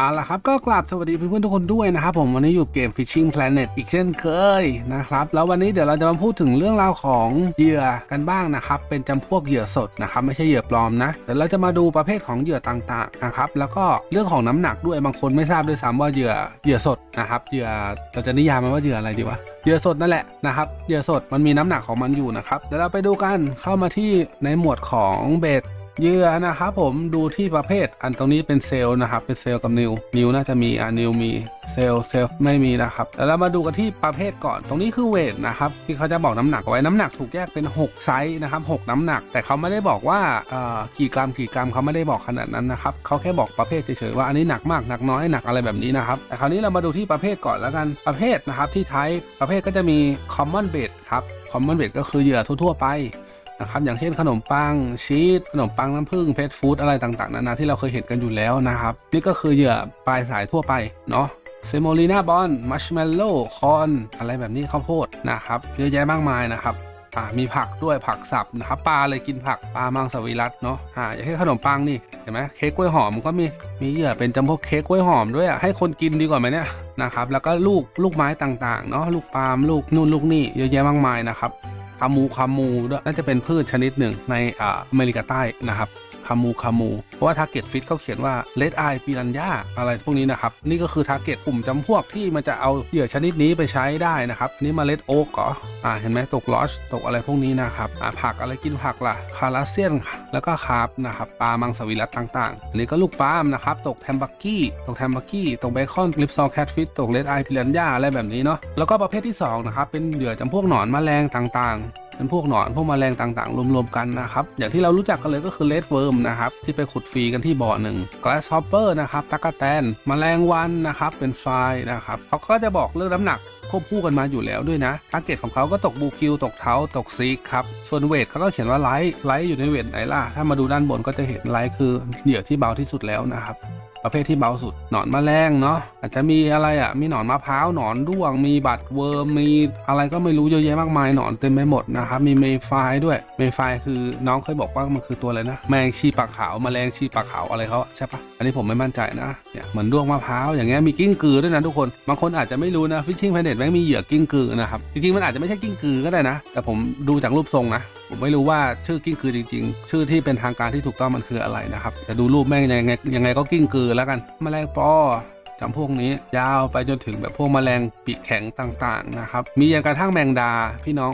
เอาละครับก็กราบสวัสดีเพื่อนๆทุกคนด้วยนะครับผมวันนี้อยู่เกม Fishing Planet อีกเช่นเคยนะครับแล้ววันนี้เดี๋ยวเราจะมาพูดถึงเรื่องราวของเหยื่อกันบ้างนะครับเป็นจำพวกเหยื่อสดนะครับไม่ใช่เหยื่อปลอมนะเดี๋ยวเราจะมาดูประเภทของเหยื่อต่างๆนะครับแล้วก็เรื่องของน้ำหนักด้วยบางคนไม่ทราบด้วยซ้ำว่าเหยื่อเหยื่อสดนะครับเหยื่อเราจะนิยามมันว่าเหยื่ออะไรดีวะเหยื่อสดนั่นแหละนะครับเหยื่อสดมันมีน้ำหนักของมันอยู่นะครับเดี๋ยวเราไปดูกันเข้ามาที่ในหมวดของเบส เหยื่อนะครับผมดูที่ประเภท อันตรงนี้เป็นเซลล์นะครับ เป็นเซลล์กับนิว นิวน่าจะมีอ่านิวมีเซลล์เซลล์ไม่มีนะครับแล้วเรามาดูกันที่ประเภทก่อน ตรงนี้คือเวทนะครับที่เขาจะบอกน้ำหนักไว้น้ำหนักถูกแยกเป็น 6 ไซส์นะครับ6น้ำหนัก แต่เขาไม่ได้บอกว่าเอ่อกี่กรัมกี่กรัมเขาไม่ได้บอกขนาดนั้นนะครับเขาแค่บอกประเภทเฉยๆว่าอันนี้หนักมากหนักน้อยหนักอะไรแบบนี้นะครับแต่คราวนี้เรามาดูที่ประเภทก่อนแล้วกันประเภทนะครับที่ไทป์ประเภทก็จะมี common bait ครับ common bait ก็คือเหยื่อทั่วๆไป นะครับอย่างเช่นขนมปังชีสขนมปังน้ำผึ้งเพชรฟู้ดอะไรต่างๆนานาที่เราเคยเห็นกันอยู่แล้วนะครับ นี่ก็คือเหยื่อปลายสายทั่วไปเนาะเซโมลีนาบอนมัชเมลโล่คอนอะไรแบบนี้ข้าวโพดนะครับเยอะแยะมากมายนะครับอ่ามีผักด้วยผักสับนะครับปลาเลยกินผักปลามังสวิรัตเนาะอ่าอย่างเช่นขนมปังนี่เห็นไหมเค้กกล้วยหอมก็มีมีเหยื่อเป็นจำพวกเค้กกล้วยหอมด้วยอะให้คนกินดีกว่าไหมเนี่ยนะครับแล้วก็ลูกลูกไม้ต่างๆเนาะลูกปาล์มลูกนู่นลูกนี่เยอะแยะมากมายนะครับ คามูคามูด้วยน่าจะเป็นพืชชนิดหนึ่งในอ่าอเมริกาใต้นะครับ คามูคามู เพราะว่าทาร์เก็ตฟิตเขาเขียนว่าเลดไอปิรันยาอะไรพวกนี้นะครับ นี่ก็คือทาร์เก็ตกลุ่มจำพวกที่มันจะเอาเหยื่อชนิดนี้ไปใช้ได้นะครับนี่มาเล็ดโอ๊กเหรออ่าเห็นไหมตกลอชตกอะไรพวกนี้นะครับอ่าผักอะไรกินผักล่ะคาราเซียนแล้วก็คาร์บนะครับปลามังสวิรัตต่างๆอันนี้ก็ลูกปาล์มนะครับตกแทมบักกี้ตกแทมบักกี้ตกเบคอนลิปซอลแคทฟิตตกเลดไอปิรันยาอะไรแบบนี้เนาะแล้วก็ประเภทที่สองนะครับเป็นเหยื่อจำพวกหนอนแมลงต่างๆ เป็นพวกหนอนพวกแมลงต่างๆ รวมๆกันนะครับ อย่างที่เรารู้จักกันเลยก็คือเลดเวิร์มนะครับ ที่ไปขุดฟรีกันที่บ่อหนึ่ง grasshopper นะครับตั๊กแตนแมลงวันนะครับ เป็นไฟนะครับเขาก็จะบอกเรื่องน้ำหนักควบคู่กันมาอยู่แล้วด้วยนะทาร์เก็ตของเขาก็ตกบูคิว ตกเท้า ตกซีครับ ส่วนเวทเขาก็เขียนว่าไลท์ ไลท์อยู่ในเวทไหนล่ะ ถ้ามาดูด้านบนก็จะเห็นไลท์คือเหยื่อที่เบาที่สุดแล้วนะครับประเภทที่เบาสุด หนอนแมลงเนาะอาจจะมีอะไรอะมีหนอนมะพร้าวหนอนด้วง มีบัตรเวิร์มมีอะไรก็ไม่รู้เยอะแยะมากมายหนอนเต็มไปหมดนะครับมีเมย์ไฟด้วยเมย์ไฟคือน้องเคยบอกว่ามันคือตัวอะไรนะแมงชีปากขาวแมลงชีปากขาวอะไรเขาใช่ปะอันนี้ผมไม่มั่นใจนะเนี่ยเหมือนด้วงมะพร้าวอย่างเงี้ยมีกิ้งกือด้วยนะทุกคนบางคนอาจจะไม่รู้นะฟิชชิ่งแพนเน็ตแม่งมีเหยื่อกิ้งกือนะครับจริงๆมันอาจจะไม่ใช่กิ้งกือก็ได้นะ แต่ผมดูจากรูปทรงนะผมไม่รู้ว่าชื่อกิ้งกือจริง ๆ ชื่อที่เป็นทางการที่ถูกต้องมันคืออะไรนะครับแต่ดูรูปแม่งยังไงยังไงก็กิ้งกือแล้วกันแมลงปอจำพวกนี้ยาวไปจนถึงแบบพวกแมลงปีกแข็งต่างๆนะครับมีอย่างกระทั่งแมงดาพี่น้อง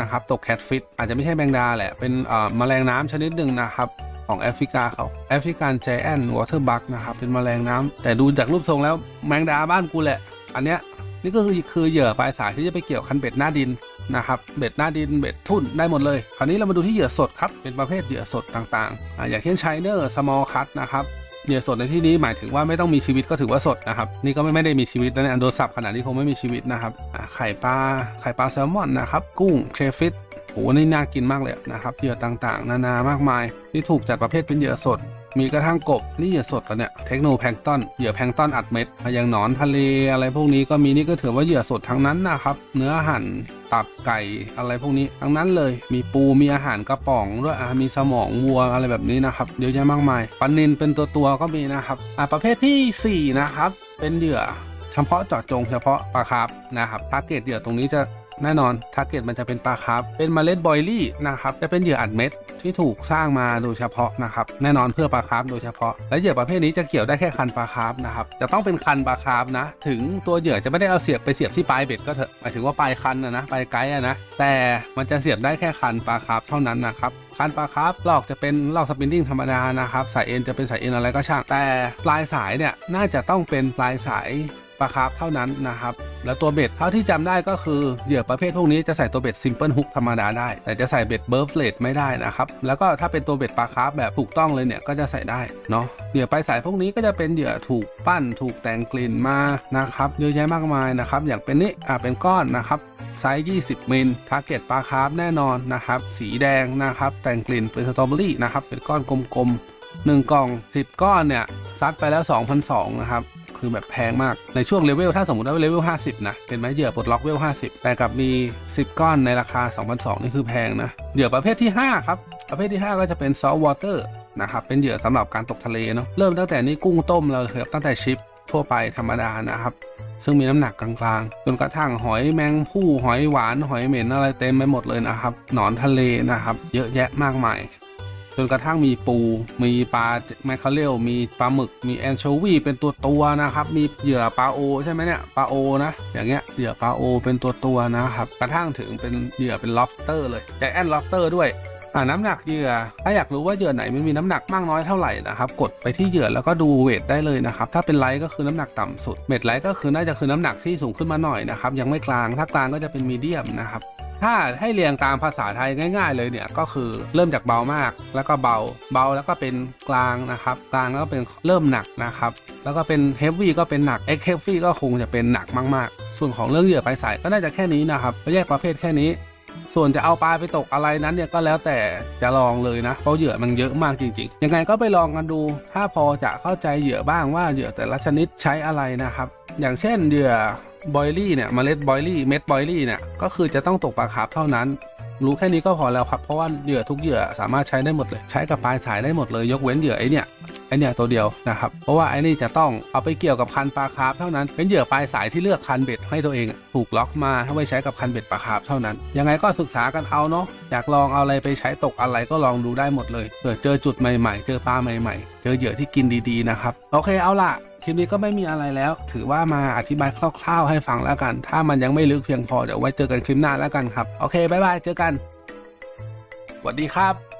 นะครับตกแคทฟิตอาจจะไม่ใช่แมงดาแหละ เป็นเอ่อแมลงน้ำชนิดหนึ่งนะครับของแอฟริกาเขาแอฟริกันแจแอนวอเตอร์บักนะครับเป็นแมลงน้ำแต่ดูจากรูปทรงแล้วแมงดาบ้านกูแหละ อันเนี้ยนี่ก็คือคือเหยื่อปลายสายที่จะไปเกี่ยวคันเบ็ดหน้าดินนะครับเบ็ดหน้าดินเบ็ดทุ่นได้หมดเลยคราวนี้เรามาดูที่เหยื่อสดครับเป็นประเภทเหยื่อสดต่างๆออย่างเช่นชายเนอร์สมอลคัตนะครับ เหยื่อสดในที่นี้หมายถึงว่าไม่ต้องมีชีวิตก็ถือว่าสดนะครับ นี่ก็ไม่ไม่ได้มีชีวิตนะเนี่ยโดนสับขนาดนี้คงไม่มีชีวิตนะครับไข่ปลาไข่ปลาแซลมอนนะครับ กุ้งเครฟิชโหนี่น่ากินมากเลยนะครับเหยื่อต่างๆ นานามากมาย ที่ถูกจัดประเภทเป็นเหยื่อสด มีกระทั่งกบนี่เหยื่อสดแล้วเนี่ยเทคโนแพลงก์ตอนเหยื่อแพลงก์ตอนอัดเม็ดอย่างหนอนทะเลอะไรพวกนี้ก็มีนี่ก็ถือว่าเหยื่อสดทั้งนั้นนะครับเนื้อหั่นตับไก่อะไรพวกนี้ทั้งนั้นเลย มีปูมีอาหารกระป๋องด้วยอะมีสมองวัวอะไรแบบนี้นะครับเยอะแยะมากมายปลานินเป็นตัวตัวก็มีนะครับอะประเภททีสี่ 4 นะครับ เป็นเหยื่อเฉพาะเจาะจงเฉพาะปลาคาร์ฟนะครับทาร์เก็ตเหยื่อตรงนี้จะ แน่นอนทาร์เก็ตมันจะเป็นปลาคร์ฟเป็นเมล็ดบอยลี่นะครับจะเป็นเหยื่ออัดเม็ดที่ถูกสร้างมาโดยเฉพาะนะครับแน่นอนเพื่อปลาคาร์ฟโดยเฉพาะ และเหยื่อประเภทนี้จะเกี่ยวได้แค่คันปลาคาร์ฟนะครับจะต้องเป็นคันปลาคาร์ฟนะ ถึงตัวเหยื่อจะไม่ได้เอาเสียบไปเสียบที่ปลายเบ็ดก็เถอะหมายถึงว่าปลายคันนะนะปลายไกด์นะแต่มันจะเสียบได้แค่คันปลาคาร์ฟเท่านั้นนะครับคันปลาคาร์ฟลอกจะเป็นลอกสปินดิ้งธรรมดานะครับสายเอ็นจะเป็นสายเอ็นอะไรก็ช่าง แต่ปลายสายเนี่ยน่าจะต้องเป็นปลายสายปลาคาร์ฟเท่านั้นนะครับ แล้วตัวเบ็ดเท่าที่จำได้ก็คือเหยื่อประเภทพวกนี้จะใส่ตัวเบ็ดซิมเปิลฮุกธรรมดาได้ แต่จะใส่เบ็ดเบิร์ฟเลดไม่ได้นะครับ แล้วก็ถ้าเป็นตัวเบ็ดปลาคาร์ฟแบบถูกต้องเลยเนี่ยก็จะใส่ได้เนาะเหยื่อปลายสายพวกนี้ก็จะเป็นเหยื่อถูกปั้นถูกแต่งกลิ่นมานะครับเยอะแยะมากมายนะครับอย่างเป็นนี้อ่าเป็นก้อนนะครับไซส์ 20 มิลทาร์เก็ตปลาคาร์ฟแน่นอนนะครับ สีแดงนะครับ แต่งกลิ่นเป็นสตรอเบอรี่นะครับ เป็นก้อนกลมๆ1กล่อง 10 ก้อนเนี่ย ซัดไปแล้ว2,200นะครับ คือแบบแพงมาก ในช่วงเลเวลถ้าสมมติว่าเลเวล50 นะ เป็นไหมเหยื่อปลดล็อกเลเวล 50 แต่กับมี 10 ก้อนในราคา 2,200นี่คือแพงนะ เหยื่อประเภทที่ 5 ครับ ประเภทที่ 5 ก็จะเป็น salt water นะครับ เป็นเหยื่อสำหรับการตกทะเลเนาะ เริ่มตั้งแต่นี้กุ้งต้มเลยครับตั้งแต่ชิปทั่วไปธรรมดานะครับ ซึ่งมีน้ำหนักกลางๆ จนกระทั่งหอยแมงผู้หอยหวาน หอยเหม็นอะไรเต็มไปหมดเลยนะครับ หนอนทะเลนะครับ เยอะแยะมากมาย จนกระทั่งมีปู มีปลาแมคคาเรลมีปลาหมึก มีแอนโชวีเป็นตัวตัวนะครับ มีเหยื่อปลาโอใช่ไหมเนี่ย ปลาโอนะ อย่างเงี้ย เหยื่อปลาโอเป็นตัวตัวนะครับ กระทั่งถึงเป็นเหยื่อเป็นล็อบสเตอร์เลยใจแอนล็อบสเตอร์ด้วยอ่าน้ำหนักเหยื่อ ถ้าอยากรู้ว่าเหยื่อไหนมันมีน้ำหนักมากน้อยเท่าไหร่นะครับ กดไปที่เหยื่อแล้วก็ดูเวทได้เลยนะครับ ถ้าเป็นไลท์ก็คือน้ำหนักต่ำสุด เม็ดไลท์ก็คือน่าจะคือน้ำหนักที่สูงขึ้นมาหน่อยนะครับ ยังไม่กลาง ถ้ากลางก็จะเป็นมีเดียมนะครับ ถ้าให้เรียงตามภาษาไทยง่าย ๆ เลยเนี่ยก็คือเริ่มจากเบามาก แล้วก็เบา เบาแล้วก็เป็นกลางนะครับกลางแล้วก็เป็นเริ่มหนักนะครับแล้วก็เป็นเฮฟวี่ก็เป็นหนักเอ็กเฮฟวี่ก็คงจะเป็นหนักมากๆ ส่วนของเรื่องเหยื่อไปใส่ก็น่าจะแค่นี้นะครับแยกประเภทแค่นี้ส่วนจะเอาปลาไปตกอะไรนั้นเนี่ยก็แล้วแต่จะลองเลยนะ เพราะเหยื่อมันเยอะมากจริงๆ ยังไงก็ไปลองกันดู ถ้าพอจะเข้าใจเหยื่อบ้างว่าเหยื่อแต่ละชนิดใช้อะไรนะครับ อย่างเช่นเหยื่อ บอยลี่เนี่ยเมล็ดบอยลี่เม็ดบอยลี่เนี่ยก็คือจะต้องตกปลาคาร์ฟเท่านั้น รู้แค่นี้ก็พอแล้วครับ เพราะว่าเหยื่อทุกเหยื่อสามารถใช้ได้หมดเลย ใช้กับปลายสายได้หมดเลยยกเว้นเหยื่อไอเนี่ยไอเนี่ยตัวเดียวนะครับเพราะว่าไอนี่จะต้องเอาไปเกี่ยวกับคันปลาคาร์ฟเท่านั้น เป็นเหยื่อปลายสายที่เลือกคันเบ็ดให้ตัวเองถูกล็อกมาให้ไว้ใช้กับคันเบ็ดปลาคาร์ฟเท่านั้น ยังไงก็ศึกษากันเอาเนาะอยากลองเอาอะไรไปใช้ตกอะไรก็ลองดูได้หมดเลยเผื่อเจอจุดใหม่ๆ เจอปลาใหม่ ๆ เจอเหยื่อที่กินดีๆนะครับโอเคเอาล่ะ คลิปนี้ก็ไม่มีอะไรแล้ว ถือว่ามาอธิบายคร่าวๆให้ฟังแล้วกัน ถ้ามันยังไม่ลึกเพียงพอเดี๋ยวไว้เจอกันคลิปหน้าแล้วกันครับ โอเคบายบายเจอกันสวัสดีครับ